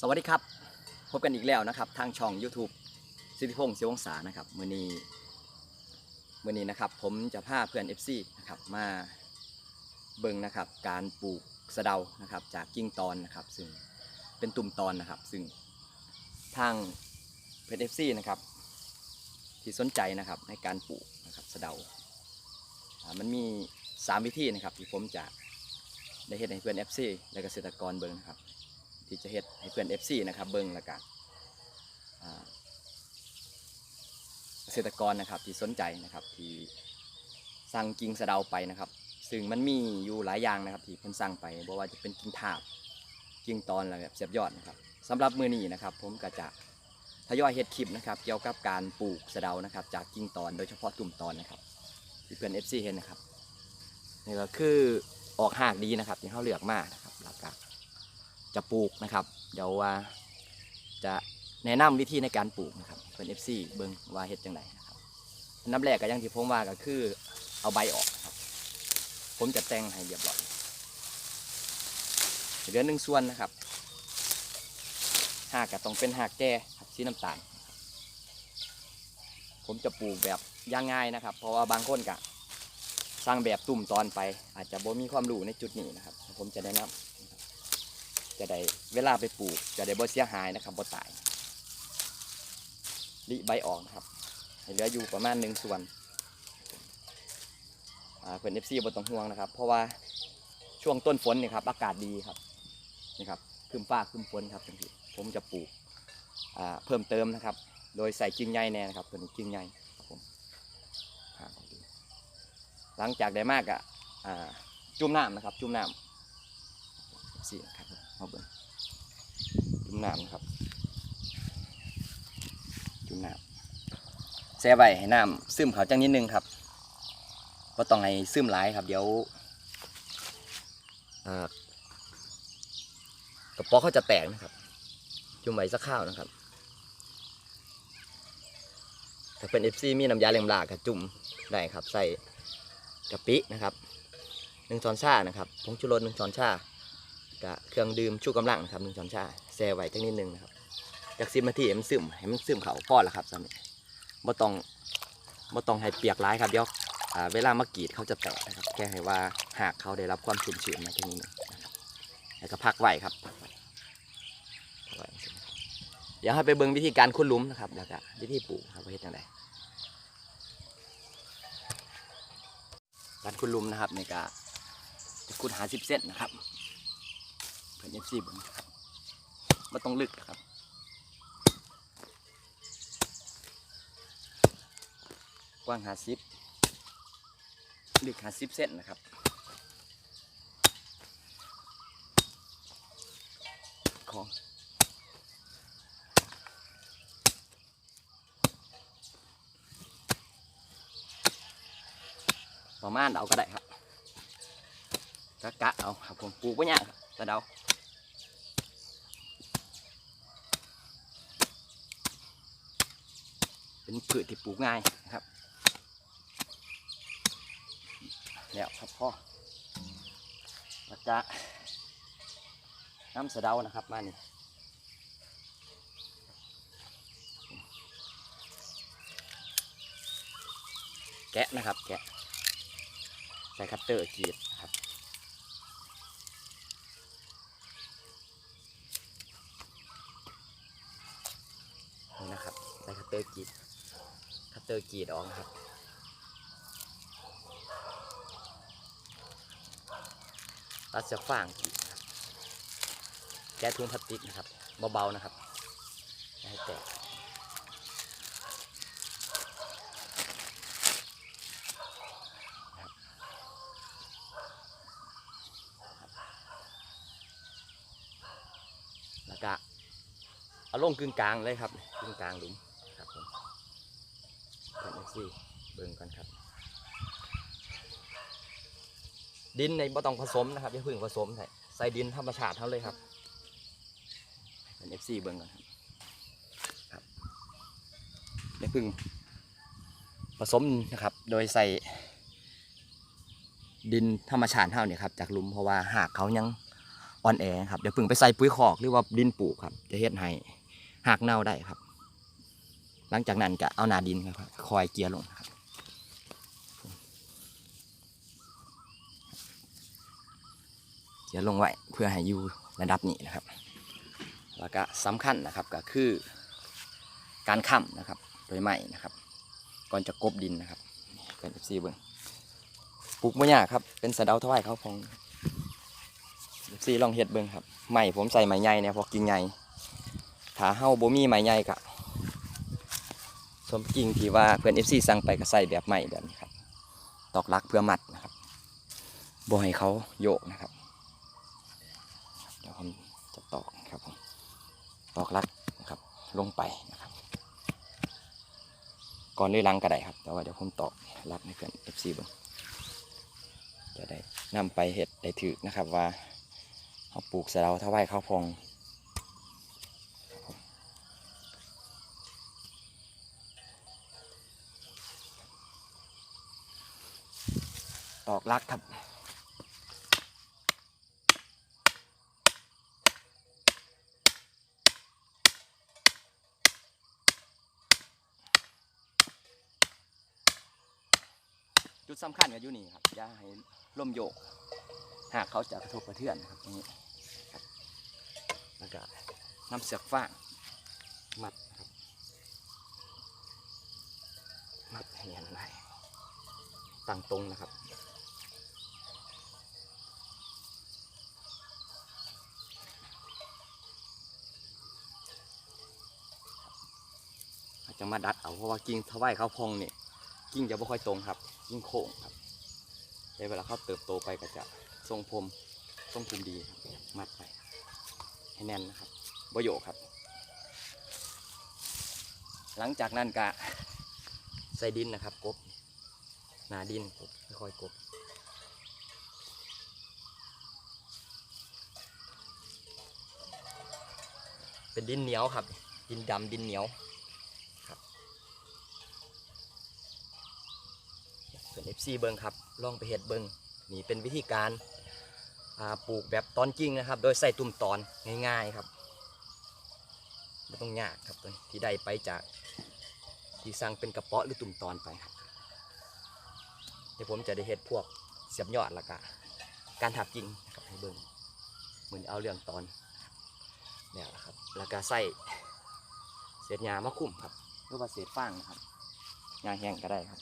สวัสดีครับ พบกันอีกแล้วนะครับ ทางช่อง YouTube สิทธิพงศ์เสียวงศานะครับมือนี้มือนี้นะครับ ผมจะพาเพื่อน FC นะครับมาเบิ่งนะครับ การปลูกสะเดานะครับ จากกิ่งตอนนะครับ ซึ่งเป็นตุ่มตอนนะครับ ซึ่งทางเพื่อน FC นะครับ ที่สนใจนะครับในการปลูกนะครับสะเดา มันมี 3 วิธีนะครับ ที่ผมจะได้เห็นให้เพื่อน FC และเกษตรกรเบิ่งนะครับ ที่จะเฮ็ดให้เพื่อน FC นะครับเบิ่งแล้วกันเกษตรกรนะครับที่สนใจนะครับที่สั่งกิ่งสะเดาไปนะครับ ซึ่งมันมีอยู่หลายอย่างนะครับ ที่เพิ่นสั่งไปบ่ว่าจะเป็นกิ่งทาบกิ่งตอนแล้วแบบเสียบยอดนะครับสำหรับมือนี้นะครับ ผมก็จะทยอยเฮ็ดคลิปนะครับ เกี่ยวกับการปลูกสะเดานะครับ จากกิ่งตอนโดยเฉพาะตุ่มตอนนะครับ ที่เพื่อน FC เห็นนะครับนี่ก็คือออกหากดีนะครับที่เขาเลือกมาก จะปลูกนะครับ เดี๋ยวว่าจะแนะนำวิธีในการปลูกนะครับเป็น FC เบิงว่าเฮ็ดจังไดนะครับอันน้ำแรกก็อยังที่ผมว่าก็คือเอาใบออกครับ ผมจะแต่งให้เรียบร้อยเหลือหนึ่งส่วนนะครับหากก็ต้องเป็นหากแก่ครับสีน้ำตาล ผมจะปลูกแบบย่างง่ายนะครับ เพราะว่าบางคนก็สร้างแบบตุ่มตอนไป อาจจะบ่มีความรู้ในจุดนี้นะครับ ผมจะแนะนำ จะได้เวลาไปปลูก จะได้บ่เสียหายนะครับบ่ตายริใบออกนะครับเหลืออยู่ประมาณหนึ่งส่วนเพื่อนเอฟซีบ่ต้องห่วงนะครับ เพราะว่าช่วงต้นฝนนี่ครับ อากาศดีครับนี่ครับคืมฟ้าคืมฝนครับทังทีผมจะปลูกเพิ่มเติมนะครับ โดยใส่กิ่งใหญ่แน่นะครับตัวนี้กิ่งใหญ่ครับผมหลังจากได้มากอะอ่าจุ่มน้ำนะครับ จุ่มน้ำสี่ครับ เอาเบิ่งจุ่มน้ำนะครับ จุ่มน้ำแช่ไว้ให้น้ำซึมเขาจังนิดนึงครับก็ต้องให้ซึมหลายครับเดี๋ยวเอ่อกระป๋อเขาจะแตกนะครับ จุ่มไว้สักข้าวนะครับถ้าเป็น FC มีน้ำยาเลียงลากับจุ่มได้ครับ ใส่กะปินะครับหนึ่งช้อนชานะครับผงชูรสหนึ่งช้อนชา กะเครื่องดื่มชูกำลังนะครับหนึ่งช้อนชาแช่ไว้จักนิดนึงนะครับจากสิบนาทีให้มันซึมให้มันซึมเขาพอแล้วครับสำนี้บ่ต้องบ่ต้องให้เปียกร้ายครับเดี๋ยวเวลามากรีดเขาจะแตกนะครับแค่ให้ว่าหากเขาได้รับความชุ่มชื้นมาแค่นี้นะครับแล้วก็พักไว้ครับพักไว้พักไว้เดี๋ยวให้ไปเบิ่งวิธีการขุดหลุมนะครับแล้วก็วิธีปลูกครับว่าเฮ็ดจังไดการขุดหลุมนะครับในการจะขุดหาสิบเซนนะครับ เพื่อนเอฟซีเบิ้งครับมันต้องลึกนะครับกว้างหาสิบลึกหาสิบเซนนะครับของประมาณเอาก็ได้ครับกะกะเอาครับผมปลูกไว้เนี่ยากครับตะเดา เป็นพืชที่ปลูกง่ายนะครับแล้วครับพ่อแล้วจะน้ำสะเดานะครับมานี่แกะนะครับแกะใส่คัตเตอร์กรีดนะครับนี่นะครับใส่คัตเตอร์กรีด เตอร์กีดออกครับ ตัดเสียฟางกีดครับแก้ทุงพลาสติกนะครับเบาๆนะครับอย่ให้แตกแล้วก็เอาลงกึ่งกลางเลยครับกึ่งกลางหลุมครับผม ซี่เบิ่งกันครับ ดินในบ่ต้องผสมนะครับอย่าพึ่งผสมใส่ใส่ดินธรรมชาติเท่าเลยครับเป็น FC เบิ่งกันครับครับอย่าพึ่งผสมนะครับ โดยใส่ดินธรรมชาติเท่าเนี่ยครับจากลุมเพราะว่าหากเขายังอ่อนแอครับเดี๋ยวพิ่งไปใส่ปุ๋ยคอกหรือว่าดินปลูกครับ จะเฮ็ดให้หักเน่าได้ครับ หลังจากนั้นก็เอานาดินครับคอยเกียร์ลงครับเกียร์ลงไว้เพื่อให้อยู่ระดับนี้นะครับ แล้วก็สำคัญนะครับก็คือการค้ำนะครับโดยไม้นะครับ ก่อนจะกบดินนะครับเป็นเอฟซีเบิ้งปลูกไม่ยากครับ เป็นสะเดาถวายเขาพองเอฟซีลองเฮ็ดเบิ้งครับไม้ผมใส่ไม้ใหญ่เนี่ยพอกิ่งใหญ่ถ้าเฮาบ่มีไม้ใหญ่ก็ส มกิ่งที่ว่าเพื่อนเอฟซีสั่งไปก็ใส่แบบใหม่แบบนี้ครับ ตอกลักเพื่อมัดนะครับบ่ให้เขาโยกนะครับเดี๋ยวผมจะตอกครับผมตอกลักนะครับลงไปนะครับ ก่อนหรือหลังก็ได้ครับ แต่ว่าเดี๋ยวผมตอกรัดให้เพื่อน FC เบิ่งจะได้นำไปเห็ดได้ถือนะครับว่าเขาปลูกสะเดาถวายข้าวพองครับผม ตอกลักครับจุดสำคัญก็อยู่นี่ครับอย่าให้ล่มโยก หากเขาจะกระทบกระเทือนครับตรงนี้แล้วก็นำเสือกฟางมัดนะครับมัดให้แน่นไว้ตั้งตรงนะครับ จะมาดัดเอาเพราะว่ากิ่งทวายเขาพองเนี่ยกิ่งจะไม่ค่อยตรงครับ กิ่งโค้งครับในเวลาเขาเติบโตไปก็จะทรงพรมทรงภูมิดีมัดไปให้แน่นนะครับบโยกครับ หลังจากนั้นก็ใส่ดินนะครับกบหนาดินกบค่อยๆกบเป็นดินเหนียวครับ ดินดำดินเหนียว เป็น FC เบิงครับลองไปเห็ดเบิงนี่เป็นวิธีการปลูกแบบตอนจริงนะครับ โดยใส่ตุ่มตอนง่ายๆครับไม่ต้องยากครับตัวที่ได้ไปจากที่สั่งเป็นกระเปาะหรือตุ่มตอนไปครับเดี๋ยวผมจะได้เห็ดพวกเสียบยอดล้วก็การถักกิ่งนะครับให้เบิงเหมือนเอาเรื่องตอนเนี่ยแหละครับแล้วก็ใส่เศษหญ้ามาคุ้มครับหรือว่าเศษฟางนะครับหญ้าแห้งก็ได้ครับ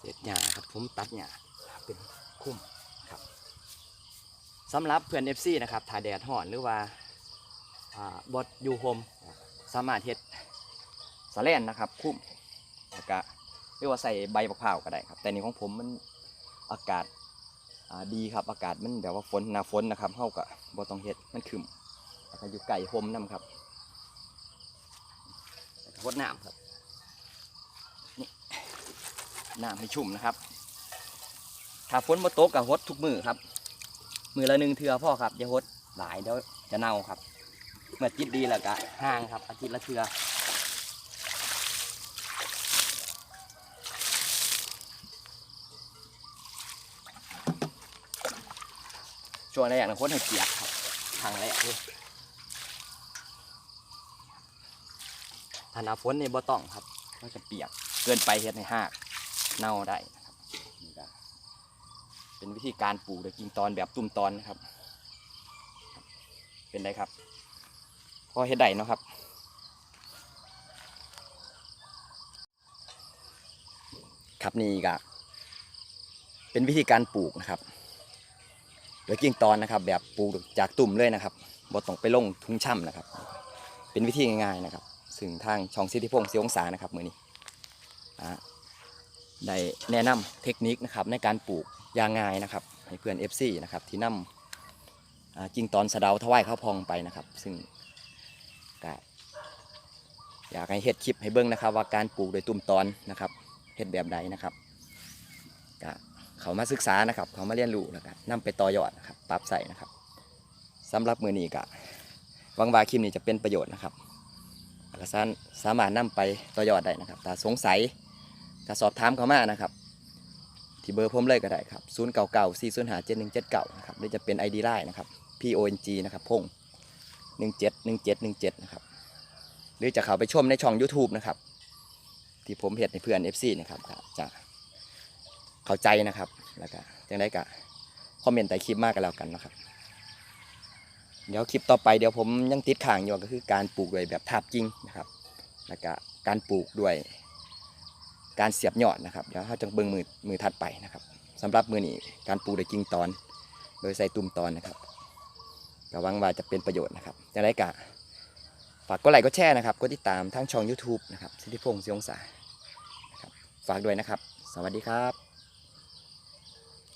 เศษหญ้าครับ ผมตัดหญ้าเป็นคุ้มครับสำหรับเพื่อน FC นะครับถ่ายแดดห่อนหรือว่าอ่าบดยูโฮมสามารถเฮ็ดสะแลนนะครับ คุ้มแล้วก็เรียกว่าใส่ใบมะพร้าวก็ได้ครับ แต่นี่ของผมมันอากาศาดีครับ อากาศมันแบบว่าฝนหนาฝนนะครับเฮาก็บ่ต้องเฮ็ดมันขึ้นแล้วก็อยู่ไก่โฮมนํครับวก็รดน้ำครับน้ำให้ชุ่มนะครับ ถ้าฝนมาตกกับฮดทุกมือครับ มือละหนึ่งเทือพ่อครับอย่าฮดหลายเดี๋ยวจะเน่าครับ เมื่อจิตดีแล้วก็ห่างครับอาทิตย์ละเทือช่วงแรกนะคนให้เปียกครับทางแรกเลยถ้าหนาฝนนี่บ่ต้องครับก็จะเปียกเกินไปเฮ็ดให้หากเน่าได้ เป็นวิธีการปลูกโดยกิ่งตอนแบบตุ่มตอนนะครับ เป็นไรครับพอเฮ็ดได้เนาะครับครับนี่ก็เป็นวิธีการปลูกนะครับโดยกิ่งตอนนะครับ แบบปลูกจากตุ่มเลยนะครับบ่ต้องไปลงทุ่งช่ำนะครับ เป็นวิธีง่ายๆนะครับ ซึ่งทางช่องสิทธิพงศ์เสียงศานะครับมือนี้อ่า ได้แนะนำเทคนิคนะครับในการปลูกยางง่ายนะครับให้เพื่อน FC นะครับที่นำอ่ากิ่งตอนสะเดาถวายข้าวพองไปนะครับ ซึ่งก็อยากให้เฮ็ดคลิปให้เบิ่งนะครับ ว่าการปลูกโดยตุ่มตอนนะครับเฮ็ดแบบใดนะครับก็เขามาศึกษานะครับ เขามาเรียนรู้แล้วก็นำไปต่อยอดนะครับปรับใส่นะครับสำหรับมือนี้ก็หวังว่าคลิปนี้จะเป็นประโยชน์นะครับแล้วก็สาสามารถนำไปต่อยอดได้นะครับถ้าสงสัย ก็สอบถามเข้ามานะครับ ที่เบอร์ผมเลยก็ได้ครับ0 9 9 4 0 5 7 1 7 9นะครับหรือจะเป็น ID Line นะครับ P O N G นะครับพง17 17 17นะครับหรือจะเข้าไปชมในช่อง YouTube นะครับ ที่ผมเห็นในเพื่อน FC นะครับจะเข้าใจนะครับแล้วก็ยังได้ก็คอมเมนต์ใต้คลิปมากกันแล้วกันนะครับ เดี๋ยวคลิปต่อไปเดี๋ยวผมยังติดข่างอยู่ก็คือการปลูกด้วยแบบทาบจริงนะครับ แล้วก็การปลูกด้วย การเสียบยอดนะครับเดี๋ยวเขาจะเบิ่งมือมือถัดไปนะครับสำหรับมือนี้การปลูกด้วยกิ่งตอน โดยใส่ตุ่มตอนนะครับก็หวังว่าจะเป็นประโยชน์นะครับจะได้กะฝากกดไลค์กดแชร์นะครับกดติดตามทั้งช่อง YouTube นะครับสิทธิพงศ์เสียงสานะครับฝากด้วยนะครับ สวัสดีครับ